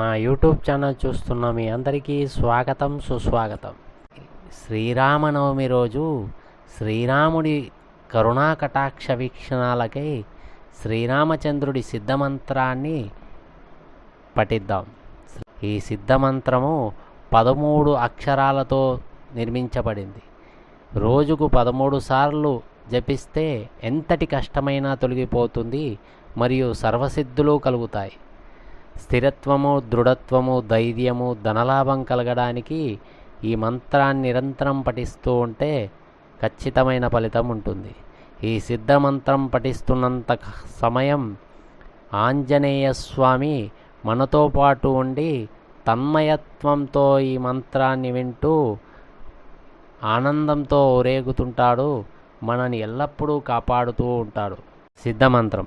నా YouTube channel చూస్తున్న మీ అందరికీ స్వాగతం సుస్వాగతం. శ్రీరామనవమి రోజు శ్రీరాముడి కరుణా కటాక్ష వీక్షణాలకై శ్రీరామచంద్రుడి సిద్ధమంత్రాన్ని పఠిద్దాం. ఈ సిద్ధమంత్రము పదమూడు అక్షరాలతో నిర్మించబడింది. రోజుకు పదమూడు సార్లు జపిస్తే ఎంతటి కష్టమైనా తొలగిపోతుంది మరియు సర్వసిద్ధులు కలుగుతాయి. స్థిరత్వము దృఢత్వము ధైర్యము ధనలాభం కలగడానికి ఈ మంత్రాన్ని నిరంతరం పఠిస్తూ ఉంటే ఖచ్చితమైన ఫలితం ఉంటుంది. ఈ సిద్ధ మంత్రం పఠిస్తున్నంత సమయం ఆంజనేయ స్వామి మనతో పాటు ఉండి తన్మయత్వంతో ఈ మంత్రాన్ని వింటూ ఆనందంతో ఊరేగుతుంటాడు మనని ఎల్లప్పుడూ కాపాడుతూ ఉంటాడు. సిద్ధమంత్రం